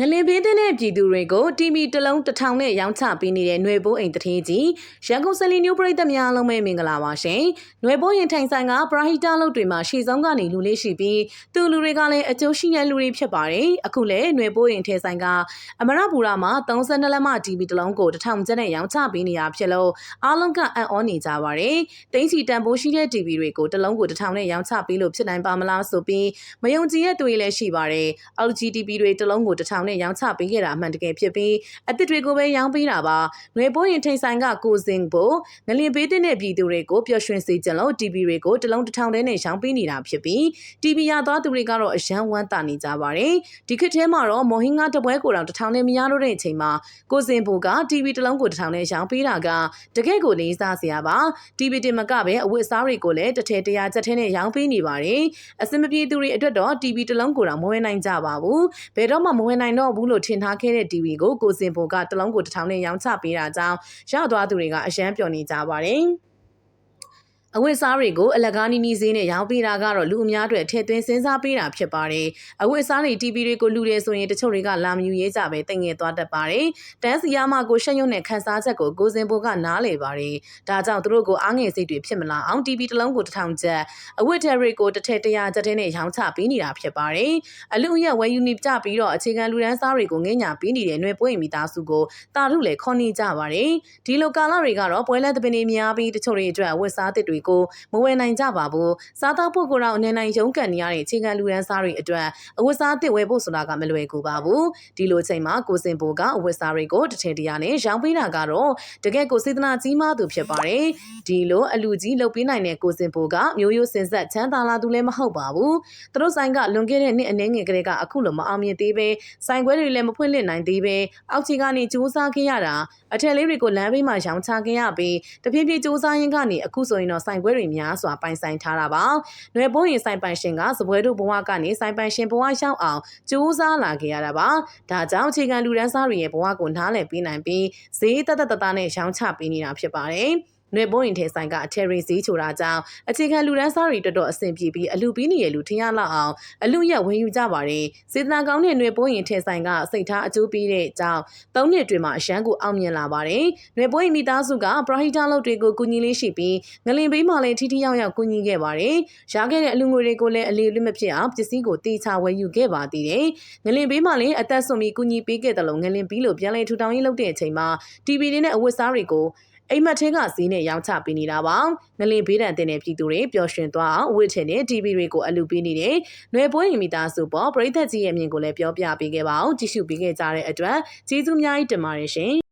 ငလင်ပေးတဲ့ပြည်သူတွေကို TV တစ်လုံးတစ်ထောင်နဲ့ရောင်းချပေးနေတဲ့ຫນွေပိုးအိမ်တထေးကြီးရန်ကုန်စလီညိုပရိသတ်များအားလုံးပဲမင်္ဂလာပါရှင်။ຫນွေပိုးရင်ထိုင်ဆိုင်ကပရာဟိတလုပ်တွေမှာရှေ့ဆုံးကနေလူလေးရှိပြီးသူလူတွေကလည်းအကျိုးရှိတဲ့လူတွေဖြစ်ပါတယ်။အခုလည်းຫນွေပိုးရင်ထဲဆိုင်ကအမရပူရာမှာ32လက်မ TV တစ်လုံးကိုတစ်ထောင်ကျပ်နဲ့ရောင်းချပေးနေတာဖြစ်လို့အားလုံးကအံ့ဩနေကြပါတယ်။တိန့်ချီတန်ဖိုးရှိတဲ့ TV တွေကိုတစ်လုံးကိုတစ်ထောင်နဲ့ရောင်းချပေးလို့ဖြစ်နိုင်ပါမလားဆိုပြီးမယုံကြည်တဲ့သူတွေလည်းရှိပါတယ်။ LG TV တွေတစ်လုံးကိုတစ်ထောင် နဲ့ရောင်းချပေးခဲ့တာအမှန်တကယ်ဖြစ်ပြီးအသစ်တွေကိုပဲရောင်းပေးတာပါ။ငွေပိုးရင်ထိန်ဆိုင်ကကိုစင်ကိုငလင်ပေးတဲ့ပြည်သူတွေကိုပျော်ရွှင်စေချင်လို့ TV တွေကိုတစ်လုံးတစ်ထောင်တည်းနဲ့ရောင်းပေးနေတာဖြစ်ပြီး TV ရသွားသူတွေကတော့အယံဝမ်းတာနေကြပါတယ်။ဒီခေတ်ထဲမှာတော့မော်ဟင်းကတပွဲကိုတောင်တစ်ထောင်နဲ့မရတော့တဲ့အချိန်မှာကိုစင်ဘူက TV တစ်လုံးကိုတစ်ထောင်နဲ့ရောင်းပေးတာကတကယ့်ကိုလေးစားစရာပါ။ TV တင်မကပဲအဝတ်အစားတွေကိုလည်းတစ်ထည်တရာချက်ထဲနဲ့ရောင်းပေးနေပါတယ်။အစင်မပြေသူတွေအတွက်တော့ TV တစ်လုံးကိုတောင်မဝယ်နိုင်ကြပါဘူး။ဘယ်တော့မှမဝယ်နိုင်တော့ဘူးလို့ထင်ထားခဲ့တဲ့ TV ကိုကိုစင်ဘူကတစ်လုံးကိုတစ်ထောင်နဲ့ရောင်းချပေးတာကြောင့်ရသွားသူတွေကအယမ်းပျော်နေကြပါတယ်။ အဝတ်စားတွေကိုအလကားနီးနီးဈေးနဲ့ရောင်းပေးတာကတော့လူအများအတွက်ထည့်သွင်းစဉ်းစားပေးတာဖြစ်ပါတယ်။အဝတ်စားတွေ TV တွေကိုလူတယ်ဆိုရင်တချို့တွေကလာမယူရဲကြပဲတင်ငယ်သွားတတ်ပါတယ်။တန်းစီရမကိုရှက်ရွံ့တဲ့ခန်းစားချက်ကိုကိုစင်ဘိုကနားလေပါတယ်။ဒါကြောင့်သူတို့ကိုအားငယ်စိတ်တွေဖြစ်မလာအောင် TV တစ်လုံးကိုတစ်ထောင်ကျပ်အဝတ်တယ်တွေကိုတစ်ထည့်တရာချက်တဲ့ရောင်းချပေးနေတာဖြစ်ပါတယ်။အလူရက်ဝယ်ယူနေကြပြီးတော့အခြေခံလူရန်စားတွေကိုငဲ့ညာပေးနေတဲ့ຫນွေပွင့်မိသားစုကိုတာရုလည်းခေါ်နေကြပါတယ်။ဒီလိုကာလတွေကတော့ပွဲလက်သပင်းတွေများပြီးတချို့တွေအတွက်ဝတ်စားသစ်တွေကိုမဝယ်နိုင်ကြပါဘူးစားသောက်ဖို့ကိုတော့အနေနိုင်ရုန်းကန်နေရတဲ့အခြေခံလူရန်စားတွေအတွက်အဝတ်စားသစ်ဝယ်ဖို့ဆိုတာကမလွယ်ကူပါဘူးဒီလိုချိန်မှာကိုစင်ဘိုကအဝတ်စားတွေကိုတစ်ထည်တရာနဲ့ရောင်းပေးတာကတော့တကယ်ကိုစေတနာကြီးမားသူဖြစ်ပါတယ်ဒီလိုအလူကြီးလုပ်ပေးနိုင်တဲ့ကိုစင်ဘိုကမျိုးရိုးစင်ဆက်ချမ်းသာလာသူလည်းမဟုတ်ပါဘူးသူတို့ဆိုင်ကလွန်ခဲ့တဲ့နှစ်အနည်းငယ်ကလေးကအခုလိုမအောင်မြင်သေးပဲဆိုင်ခွဲတွေလည်းမဖွင့်လှစ်နိုင်သေးပဲအောက်ခြေကနေစူးစမ်းခဲ့ရတာအထက်လေးတွေကိုလမ်းဘေးမှာရောင်းချခဲ့ရပြီးတဖြည်းဖြည်းစူးစမ်းရင်းကနေအခုဆိုရင်တော့ဆိုင်ခွဲတွေများစွာပိုင်ဆိုင်ထားတာပါ။နှွယ်ပိုးရင်ဆိုင်ပိုင်ရှင်ကစပွဲတို့ဘဝကနေဆိုင်ပိုင်ရှင်ဘဝရောက်အောင်ကြိုးစားလာခဲ့ရတာပါ။ဒါကြောင့်အခြေခံလူဒန်းစားတွေရဲ့ဘဝကိုနားလည်ပေးနိုင်ပြီးဈေးတသက်တသားနဲ့ရောင်းချပေးနေတာဖြစ်ပါတယ်။ နွေပိုးရင်ထဲဆိုင်ကအထယ်ရီစည်းချိုတာကြောင့်အခြေခံလူဒန်းစားတွေတော်တော်အဆင်ပြေပြီးအလူပြီးနေရလူထင်ရလောက်အောင်အလူရက်ဝင်ယူကြပါတယ်စေတနာကောင်းတဲ့နွေပိုးရင်ထဲဆိုင်ကစိတ်ထားအကျိုးပေးတဲ့အကြောင်းသုံးနှစ်တွင်မှအရန်ကိုအောင်မြင်လာပါတယ်နွေပိုးရင်မိသားစုကပရဟိတလုပ်တွေကိုကူညီလေးရှိပြီးငလင်ဘေးမှလည်းထိထိရောက်ရောက်ကူညီခဲ့ပါတယ်ရခဲ့တဲ့အလူငွေတွေကိုလည်းအလေးလွတ်မဖြစ်အောင်ပစ္စည်းကိုတေချာဝယ်ယူခဲ့ပါသေးတယ်ငလင်ဘေးမှလည်းအသက်ဆုံးပြီးကူညီပေးခဲ့တယ်လို့ငလင်ပြီးလို့ပြန်လည်ထူထောင်ရေးလုပ်တဲ့အချိန်မှာ TV တွေနဲ့အဝတ်စားတွေကို အိမ်မက်ထဲကဈေးနဲ့ရောင်းချပေးနေတာပါငလင်ဘေးဒဏ်တင်တဲ့ပြည်သူတွေပျော်ရွှင်သွားအောင်ဝစ်ချင်တဲ့ TV တွေကိုအလူပေးနေတယ်။နှွေပွဲရင်မိသားစုပေါ်ပရိသတ်ကြီးရဲ့အမြင်ကိုလည်းပြောပြပေးခဲ့ပါအောင်ကြည့်ရှုပေးခဲ့ကြတဲ့အတွက်ကျေးဇူးအများကြီးတင်ပါတယ်ရှင်